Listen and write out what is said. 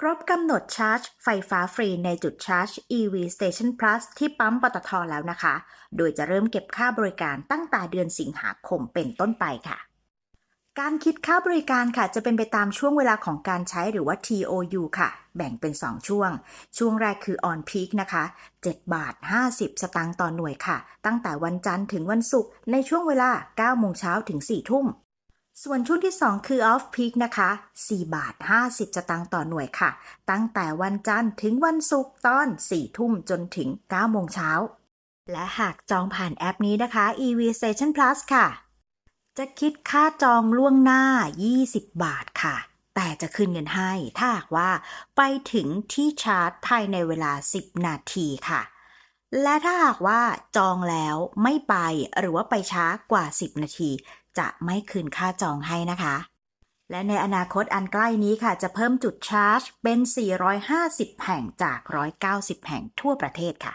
ครบกำหนดชาร์จไฟฟ้าฟรีในจุดชาร์จ EV Station Plus ที่ปั๊มปตทแล้วนะคะ โดยจะเริ่มเก็บค่าบริการตั้งแต่เดือนสิงหาคมเป็นต้นไปค่ะ การคิดค่าบริการค่ะ จะเป็นไปตามช่วงเวลาของการใช้หรือว่า TOU ค่ะ แบ่งเป็น 2 ช่วง ช่วงแรกคือ on peak นะคะ 7 บาท 50 สตางค์ต่อหน่วยค่ะ ตั้งแต่วันจันทร์ถึงวันศุกร์ในช่วงเวลา 9 โมงเช้าถึง 4 ทุ่ม ส่วนช่วงที่ 2 คือ off peak นะคะ 4 บาท 50 สตางค์ต่อหน่วยค่ะ ตั้งแต่วันจันทร์ถึงวันศุกร์ตอน 4 ทุ่มจนถึง 9 โมงเช้า และหากจองผ่านแอปนี้นะคะ EV Station Plus ค่ะ จะคิดค่าจองล่วงหน้า 20 บาทค่ะ แต่จะคืนเงินให้ ถ้าหากว่าไปถึงที่ชาร์จภายในเวลา 10 นาทีค่ะ และถ้าหากว่าจองแล้วไม่ไปหรือว่าไปช้ากว่า 10 นาที จะไม่คืนค่าจองให้นะคะ และในอนาคตอันใกล้นี้ค่ะ จะเพิ่มจุดชาร์จเป็น 450 แห่งจาก 190 แห่งทั่วประเทศค่ะ